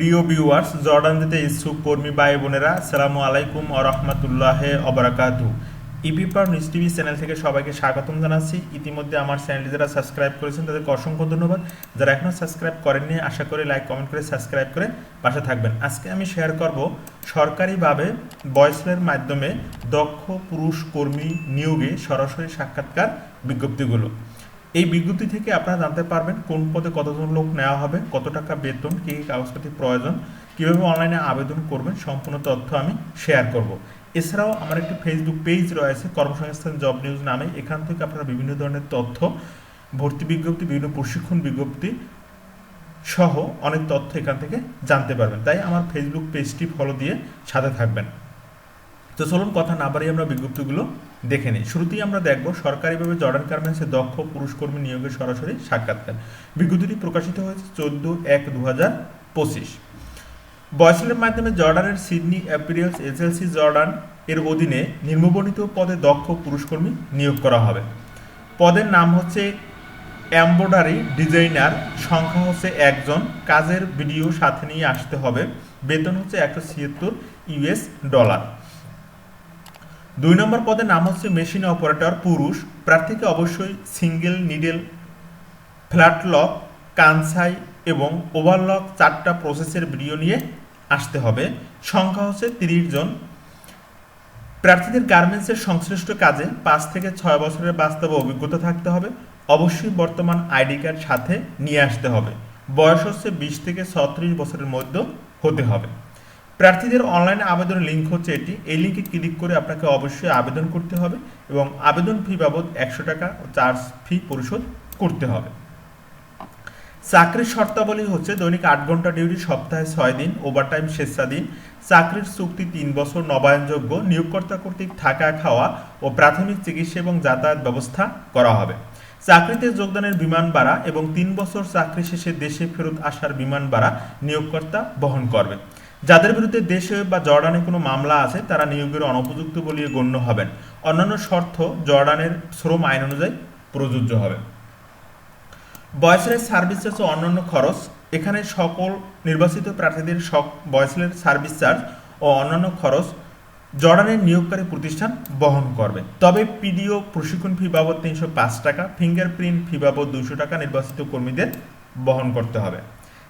প্রিয় viewers Jordan দিতে ইচ্ছুক কর্মী ভাই বোনেরা, আসসালামু আলাইকুম ও রহমতুল্লাহ অবরাকাতু ইপিপার নিউজ টিভি চ্যানেল থেকে সবাইকে স্বাগতম জানাচ্ছি। ইতিমধ্যে আমার চ্যানেলটি যারা সাবস্ক্রাইব করেছেন, তাদেরকে অসংখ্য ধন্যবাদ। যারা এখনও সাবস্ক্রাইব করেননি, আশা করি লাইক কমেন্ট করে সাবস্ক্রাইব করে পাশে থাকবেন। আজকে আমি শেয়ার করব সরকারিভাবে বয়সের মাধ্যমে দক্ষ পুরুষ কর্মী নিয়োগে সরাসরি সাক্ষাৎকার বিজ্ঞপ্তিগুলো। এই বিজ্ঞপ্তি থেকে আপনারা জানতে পারবেন কোন পদে কতজন লোক নেওয়া হবে, কত টাকা বেতন, কী কী কাগজপাতি প্রয়োজন, কীভাবে অনলাইনে আবেদন করবেন, সম্পূর্ণ তথ্য আমি শেয়ার করব। এছাড়াও আমার একটি ফেসবুক পেজ রয়েছে, কর্মসংস্থান জব নিউজ নামে। এখান থেকে আপনারা বিভিন্ন ধরনের তথ্য, ভর্তি বিজ্ঞপ্তি, বিভিন্ন প্রশিক্ষণ বিজ্ঞপ্তি সহ অনেক তথ্য এখান থেকে জানতে পারবেন। তাই আমার ফেসবুক পেজটি ফলো দিয়ে সাথে থাকবেন। তো চলুন কথা না বাড়িয়ে আমরা বিজ্ঞপ্তিগুলো দেখে নিই। শুরুতেই আমরা দেখব সরকারিভাবে জর্ডান গার্মেন্টসে দক্ষ পুরুষ কর্মী নিয়োগের সরাসরি সাক্ষাৎকার। বিজ্ঞপ্তিটি প্রকাশিত হয়েছে চোদ্দ এক দু হাজার পঁচিশ। বয়সলের মাধ্যমে জর্ডানের সিডনি অ্যাপিরিয়ালস এসএলসি জর্ডান এর অধীনে নিম্নবর্ণিত পদে দক্ষ পুরুষ কর্মী নিয়োগ করা হবে। পদের নাম হচ্ছে এম্ব্রয়ডারি ডিজাইনার, সংখ্যা হচ্ছে একজন, কাজের ভিডিও সাথে নিয়ে আসতে হবে, বেতন হচ্ছে একশো ছিয়াত্তর ইউএস ডলার। দুই নম্বর পদের নাম হচ্ছে মেশিন অপারেটর পুরুষ। প্রার্থীকে অবশ্যই single, needle flat lock Kansai এবং ওভারলক চারটা প্রসেসের ভিডিও নিয়ে আসতে হবে। সংখ্যা হচ্ছে তিরিশ জন। প্রার্থীদের গার্মেন্টসের সংশ্লিষ্ট কাজে পাঁচ থেকে ছয় বছরের বাস্তব অভিজ্ঞতা থাকতে হবে। অবশ্যই বর্তমান আইডি কার্ড সাথে নিয়ে আসতে হবে। বয়স হচ্ছে বিশ থেকে ছত্রিশ বছরের মধ্যে হতে হবে। প্রার্থীদের অনলাইনে আবেদনের লিঙ্ক হচ্ছে এটি। এই লিঙ্কে ক্লিক করে আপনাকে অবশ্যই আবেদন করতে হবে এবং আবেদন ফি বাবদ একশো টাকা চার্জ ফি পরিশোধ করতে হবে। চাকরির শর্তাবলী হচ্ছে দৈনিক আট ঘণ্টা ডিউটি সপ্তাহে ছয় দিন ওভারটাইম স্বেচ্ছাধীন। চাকরির চুক্তি তিন বছর, নবায়নযোগ্য। নিয়োগকর্তা কর্তৃক থাকা, খাওয়া ও প্রাথমিক চিকিৎসা এবং যাতায়াত ব্যবস্থা করা হবে। চাকরিতে যোগদানের বিমান ভাড়া এবং তিন বছর চাকরি শেষে দেশে ফেরত আসার বিমান ভাড়া নিয়োগকর্তা বহন করবে যাদের বিরুদ্ধে দেশে বা জর্ডানে কোনো মামলা আছে, তারা নিয়োগের অনুপযুক্ত বলিয়ে গণ্য হবেন। অন্যান্য শর্ত জর্ডানের শ্রম আইন অনুযায়ী প্রযোজ্য হবে। বয়সের সার্ভিস চার্জ ও অন্যান্য খরচ, এখানে সকল নির্বাচিত প্রার্থীদের সব বয়সের সার্ভিস চার্জ ও অন্যান্য খরচ জর্ডানের নিয়োগকারী প্রতিষ্ঠান বহন করবে। তবে পিডিও প্রশিক্ষণ ফি বাবদ তিনশো পাঁচ টাকা, ফিঙ্গারপ্রিন্ট ফি বাবদ দুশো টাকা নির্বাচিত কর্মীদের বহন করতে হবে।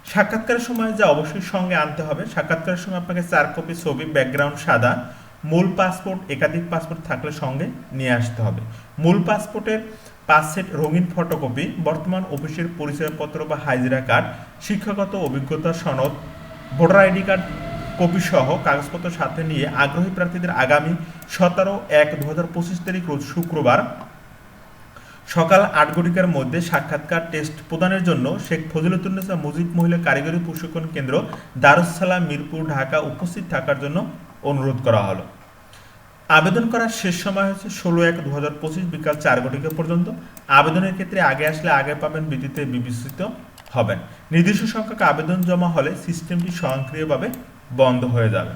সাক্ষাৎকারের সময় যা অবশ্যই সঙ্গে আনতে হবে। সাক্ষাৎকারের সময় আপনাকে চার কপি ছবি ব্যাকগ্রাউন্ড সাদা, মূল পাসপোর্ট একাধিক পাসপোর্ট থাকলে সঙ্গে নিয়ে আসতে হবে। মূল পাসপোর্টের পাঁচ সেট রঙিন ফটোকপি বর্তমান অফিসের পরিচয়পত্র বা হাজিরা কার্ড শিক্ষাগত অভিজ্ঞতা সনদ ভোটার আইডি কার্ড কপি সহ কাগজপত্র সাথে নিয়ে আগ্রহী প্রার্থীদের আগামী সতেরো এক দু হাজার পঁচিশ তারিখ রোজ শুক্রবার সকাল আট ঘটিকার মধ্যে সাক্ষাৎকার টেস্ট প্রদানের জন্য শেখ ফজিলতুন্নেসা মুজিব মহিলা কারিগরি প্রশিক্ষণ কেন্দ্র দারুসালাম মিরপুর, ঢাকা উপস্থিত থাকার জন্য অনুরোধ করা হলো। আবেদন করার শেষ সময় হচ্ছে ষোলো এক দু হাজার পঁচিশ বিকাল চার ঘটিকা পর্যন্ত। আবেদনের ক্ষেত্রে আগে আসলে আগে পাবেন বিদ্যুতে বিবেচিত হবেন। নির্দিষ্ট সংখ্যক আবেদন জমা হলে সিস্টেমটি স্বয়ংক্রিয়ভাবে বন্ধ হয়ে যাবে।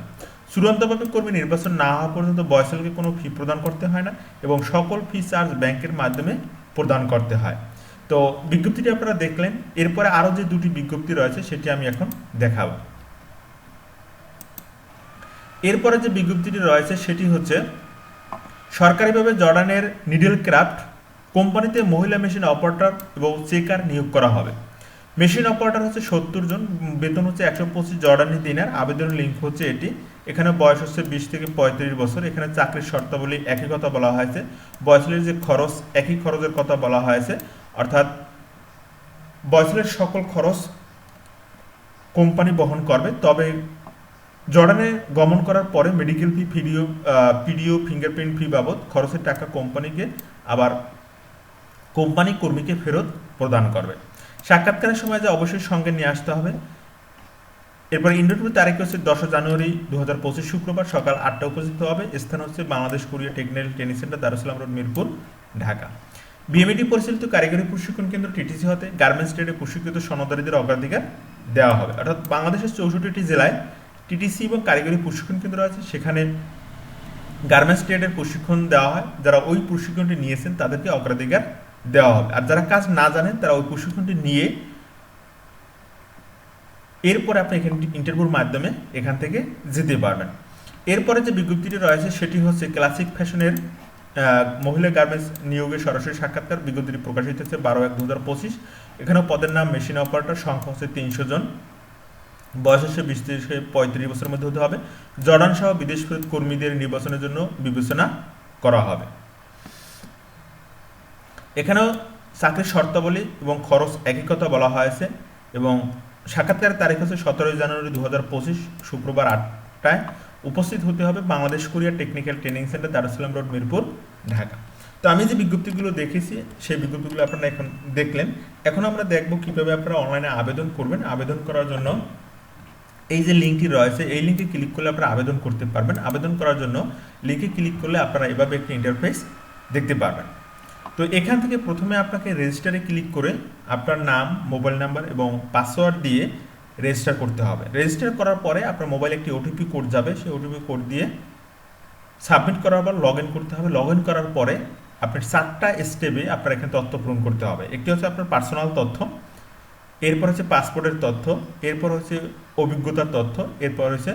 চূড়ান্তভাবে কর্মী নির্বাচন না হওয়া পর্যন্ত বয়সলকে কোনো ফি প্রদান করতে হয় না এবং সকল ফি চার্জ ব্যাংকের মাধ্যমে প্রদান করতে হয়। তো বিজ্ঞপ্তিটি আপনারা দেখলেন। এরপরে আরও যে দুটি বিজ্ঞপ্তি রয়েছে, সেটি আমি এখন দেখাবো। এরপরে যে বিজ্ঞপ্তিটি রয়েছে, সেটি হচ্ছে, সরকারিভাবে জর্ডানের নিডেল ক্রাফট কোম্পানিতে মহিলা মেশিন অপারেটর এবং চেকার নিয়োগ করা হবে। মেশিন অপারেটর হচ্ছে সত্তর জন, বেতন হচ্ছে একশো পঁচিশ জর্ডানি দিনের। আবেদন লিঙ্ক হচ্ছে এটি। এখানে বয়স হচ্ছে বিশ থেকে পঁয়ত্রিশ বছর। এখানে চাকরির শর্তাবলী একই কথা বলা হয়েছে। বয়সলের যে খরচ, একই খরচের কথা বলা হয়েছে। অর্থাৎ বয়সলের সকল খরচ কোম্পানি বহন করবে। তবে জর্ডানে গমন করার পরে medical fee PDO PDO, fingerprint fee বাবদ খরচের টাকা কোম্পানিকে, আবার কোম্পানি কর্মীকে ফেরত প্রদান করবে। সাক্ষাৎকারের সময় যে অবশ্যই সঙ্গে নিয়ে আসতে হবে। এরপর ইন্টারভিউ তারিখ হচ্ছে দশই জানুয়ারি দু হাজার পঁচিশ শুক্রবার সকাল আটটা উপস্থিত হবে। স্থান হচ্ছে Bangladesh Korea technical training centre, Darussalam road, Mirpur, Dhaka. BMET পরিচালিত কারিগরি প্রশিক্ষণ কেন্দ্র টিটিসি হতে গার্মেন্টস ট্রেডে প্রশিক্ষিত সনদারীদের অগ্রাধিকার দেওয়া হবে। অর্থাৎ বাংলাদেশের চৌষট্টিটি জেলায় টিটিসি এবং কারিগরি প্রশিক্ষণ কেন্দ্র আছে। সেখানে গার্মেন্টস ট্রেডের প্রশিক্ষণ দেওয়া হয়। যারা ওই প্রশিক্ষণটি নিয়েছেন তাদেরকে অগ্রাধিকার দেওয়া হবে। আর যারা কাজ না জানেন তারা ওই প্রশিক্ষণটি নিয়ে এরপরে আপনি এখানে ইন্টারভিউর মাধ্যমে এখান থেকে যেতে পারবেন। এরপরে যে বিজ্ঞপ্তিটি রয়েছে, সেটি হচ্ছে ক্লাসিক ফ্যাশনের মহিলা গার্মেন্টস নিয়োগের সরাসরি সাক্ষাৎকার। বিজ্ঞপ্তিটি প্রকাশিত হচ্ছে বারো এক দু হাজার পঁচিশ। এখানেও পদের নাম মেশিন অপারেটর সংখ্যা হচ্ছে তিনশো জন। বয়স হচ্ছে বিশ থেকে পঁয়ত্রিশ বছরের মধ্যে হতে হবে। জর্ডান সহ বিদেশ ফেরত কর্মীদের নির্বাচনের জন্য বিবেচনা করা হবে। এখানেও চাকরির শর্তাবলী এবং খরচ একই কথা বলা হয়েছে এবং সাক্ষাৎকারের তারিখ হচ্ছে সতেরোই জানুয়ারি দু হাজার পঁচিশ শুক্রবার আটটায় উপস্থিত হতে হবে Bangladesh Korea technical training centre Darussalam road, Mirpur, Dhaka. তো আমি যে বিজ্ঞপ্তিগুলো দেখেছি, সেই বিজ্ঞপ্তিগুলো আপনারা এখন দেখলেন। এখন আমরা দেখব কীভাবে আপনারা অনলাইনে আবেদন করবেন। আবেদন করার জন্য এই যে লিঙ্কটি রয়েছে, এই লিঙ্কে ক্লিক করলে আপনারা আবেদন করতে পারবেন। আবেদন করার জন্য লিঙ্কে ক্লিক করলে আপনারা এভাবে একটি ইন্টারফেস দেখতে পারবেন। তো এখান থেকে প্রথমে আপনাকে রেজিস্টারে ক্লিক করে আপনার নাম মোবাইল নাম্বার এবং পাসওয়ার্ড দিয়ে রেজিস্টার করতে হবে। রেজিস্টার করার পরে আপনার মোবাইলে একটি ওটিপি কোড যাবে। সেই ওটিপি কোড দিয়ে সাবমিট করার পর লগ ইন করতে হবে। লগ ইন করার পরে আপনার চারটা স্টেপে আপনার এখানে তথ্য পূরণ করতে হবে। একটি হচ্ছে আপনার পার্সোনাল তথ্য, এরপর হচ্ছে পাসপোর্টের তথ্য, এরপর হচ্ছে অভিজ্ঞতার তথ্য, এরপর হচ্ছে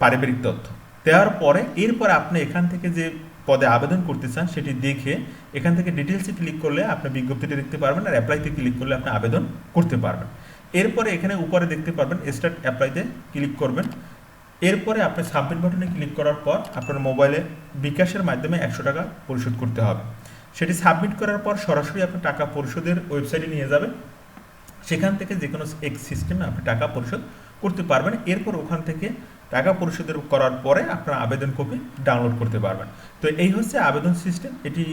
পারিবারিক তথ্য। দেওয়ার পরে এরপর আপনি এখান থেকে যে পদে আবেদন করতে চান সেটি দেখে এখান থেকে ডিটেলসে ক্লিক করলে আপনি বিজ্ঞপ্তিটি দেখতে পারবেন আর অ্যাপ্লাইতে ক্লিক করলে আপনি আবেদন করতে পারবেন। এরপরে এখানে উপরে দেখতে পারবেন স্টার্ট অ্যাপ্লাইতে ক্লিক করবেন। এরপরে আপনি সাবমিট বাটনে ক্লিক করার পর আপনার মোবাইলে বিকাশের মাধ্যমে একশো টাকা পরিশোধ করতে হবে। সেটি সাবমিট করার পর সরাসরি আপনি টাকা পরিশোধের ওয়েবসাইটে নিয়ে যাবে সেখান থেকে যে কোনো এক সিস্টেমে আপনি টাকা পরিশোধ করতে পারবেন। এরপর ওখান থেকে টাকা পরিশোধের করার পরে আপনার আবেদন কপি ডাউনলোড করতে পারবেন। তো এই হচ্ছে আবেদন সিস্টেম এটি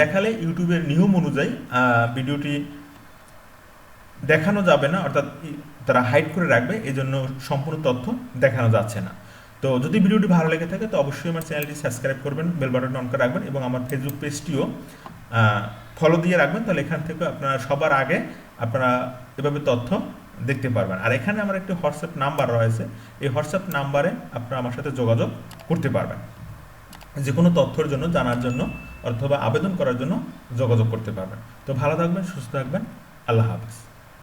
দেখালে ইউটিউবের নিয়ম অনুযায়ী ভিডিওটি দেখানো যাবে না, অর্থাৎ তারা হাইড করে রাখবে এই জন্য সম্পূর্ণ তথ্য দেখানো যাচ্ছে না। তো যদি ভিডিওটি ভালো লেগে থাকে, তো অবশ্যই আমার চ্যানেলটি সাবস্ক্রাইব করবেন বেল বাটন অন করে রাখবেন এবং আমার ফেসবুক পেজটিও ফলো দিয়ে রাখবেন। তাহলে এখান থেকে আপনারা সবার আগে আপনারা এভাবে তথ্য দেখতে পারবেন। আর এখানে আমার একটি হোয়াটসঅ্যাপ নাম্বার রয়েছে। এই হোয়াটসঅ্যাপ নাম্বারে আপনারা আমার সাথে যোগাযোগ করতে পারবেন। যে কোনো তথ্যের জন্য, জানার জন্য অথবা আবেদন করার জন্য যোগাযোগ করতে পারবেন। তো ভালো থাকবেন, সুস্থ থাকবেন। আল্লাহ হাফিজ।